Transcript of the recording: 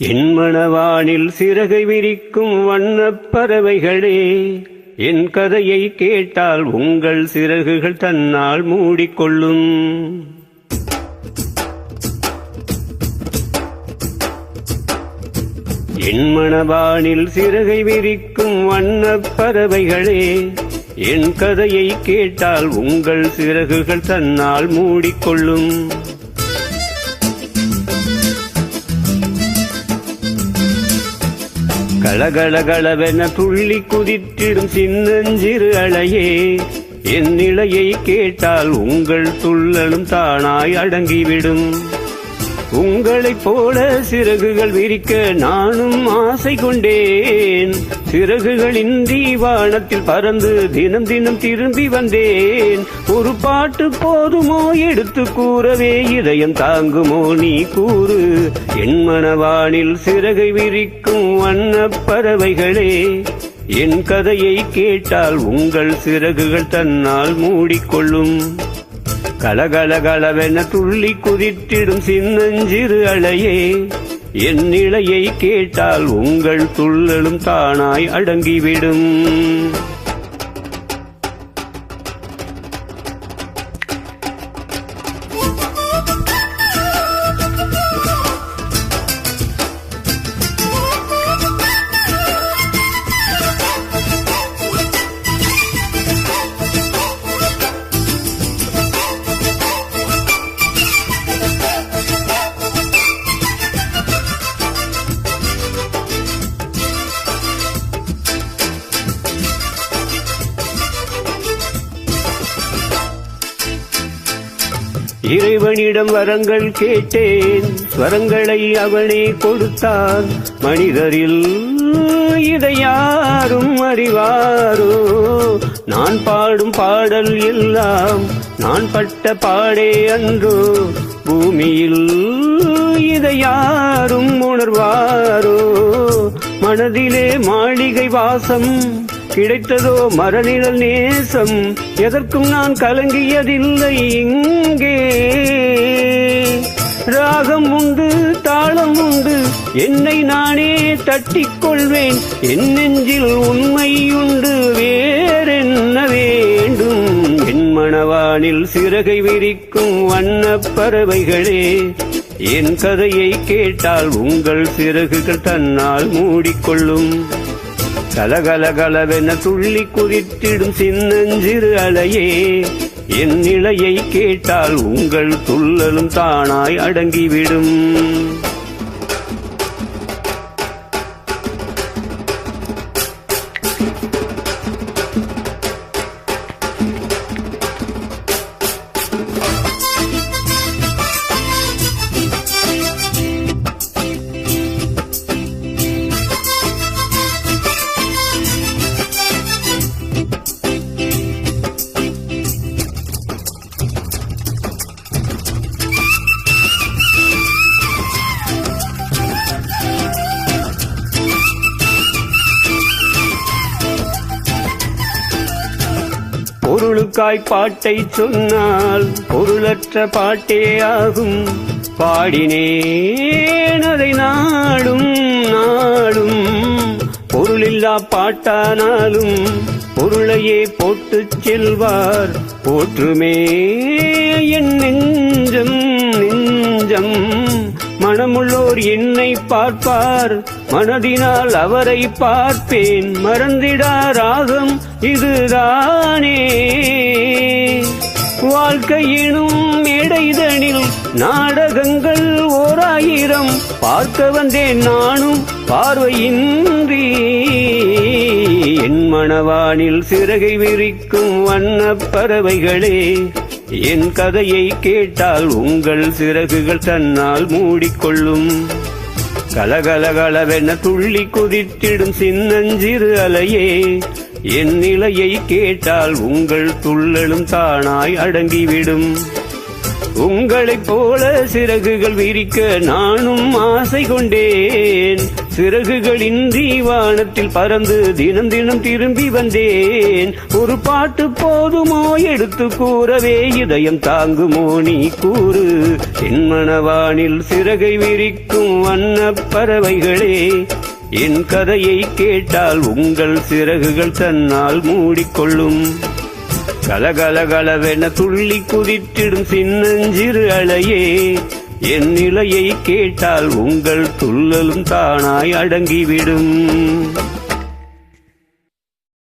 என் மணவானில் சிறகை விரிக்கும் வண்ணப் பறவைகளே என் கதையை கேட்டால் உங்கள் சிறகுகள் தன்னால் மூடிக்கொள்ளும். என் மணவானில் சிறகை விரிக்கும் வண்ணப் பறவைகளே என் கதையை கேட்டால் உங்கள் சிறகுகள் தன்னால் மூடிக்கொள்ளும். கலகலகலவென துள்ளி குதித்திடும் சின்னஞ்சிறு அலையே என் நிலையை கேட்டால் உங்கள் துள்ளலும் தானாய் அடங்கிவிடும். உங்களைப் போல சிறகுகள் விரிக்க நானும் ஆசை கொண்டேன். சிறகுகளின்றி வானத்தில் பறந்து தினம் தினம் திரும்பி வந்தேன். ஒரு பாட்டு போதுமோ எடுத்து கூறவே இதயம் தாங்குமோ நீ கூறு. என் மனவானில் சிறகை விரிக்கும் வண்ணப் பறவைகளே என் கதையை கேட்டால் உங்கள் சிறகுகள் தன்னால் மூடிக்கொள்ளும். கலகலகலவென துள்ளி குதித்திடும் சின்னஞ்சிறு அலையே என் நிலையை கேட்டால் உங்கள் துள்ளலும் தானாய் அடங்கிவிடும். இறைவனிடம் வரங்கள் கேட்டேன். ஸ்வரங்களை அவனே கொடுத்தான். மனிதரில் இதை யாரும் அறிவாரோ? நான் பாடும் பாடல் எல்லாம் நான் பட்ட பாடே அன்றோ? பூமியில் இதை யாரும் உணர்வாரோ? மனதிலே மாளிகை வாசம் கிடைத்ததோ மரநிழல் நேசம் எதற்கும் நான் கலங்கியதில்லை இங்கே. ராகம் உண்டு தாளம் உண்டு என்னை நானே தட்டிக் கொள்வேன் என் நெஞ்சில் உண்மை உண்டு வேறென்ன வேண்டும்? என் மணவானில் சிறகை விரிக்கும் வண்ணப் பறவைகளே என் கதையை கேட்டால் உங்கள் சிறகுகள் தன்னால் மூடிக்கொள்ளும். கலகலகலவென துள்ளி குதித்திடும் சின்னஞ்சிறு அலையே என் நிலையை கேட்டால் உங்கள் துள்ளலும் தானாய் அடங்கிவிடும். பொருளுக்காய் பாட்டை சொன்னால் பொருளற்ற பாட்டே ஆகும். பாடினேன் அதை நாடும் நாடும். பொருளில்லா பாட்டானாலும் பொருளையே போட்டுச் செல்வார். போற்றுமே என் நெஞ்சம் நெஞ்சம். மனமுள்ளோர் என்னை பார்ப்பார். மனதினால் அவரை பார்ப்பேன். மறந்திடா ராகம் இதுதானே. வாழ்க்கையினும் மேடைதனில் நாடகங்கள் ஓராயிரம். பார்க்க வந்தேன் நானும் பார்வையின்றி. என் மணவானில் சிறகை விரிக்கும் வண்ணப் பறவைகளே என் கதையை கேட்டால் உங்கள் சிறகுகள் தன்னால் மூடிக்கொள்ளும். கலகலகலவென துள்ளி குதித்திடும் சின்னஞ்சிறு அலையே என் நிலையை கேட்டால் உங்கள் துள்ளலும் தானாய் அடங்கிவிடும். உங்களைப் போல சிறகுகள் விரிக்க நானும் ஆசை கொண்டேன். சிறகுகளின்றி வானத்தில் பறந்து தினம் தினம் திரும்பி வந்தேன். ஒரு பாட்டு போதுமோ எடுத்து கூறவே இதயம் தாங்குமோ நீ கூறு. என் மனவானில் சிறகை விரிக்கும் வண்ண பறவைகளே என் கதையை கேட்டால் உங்கள் சிறகுகள் தன்னால் மூடிக்கொள்ளும். கலகலகலவென துள்ளி குதித்திடும் சின்னஞ்சிறு அலையே என் நிலையை கேட்டால் உங்கள் துள்ளலும் தானாய் அடங்கிவிடும்.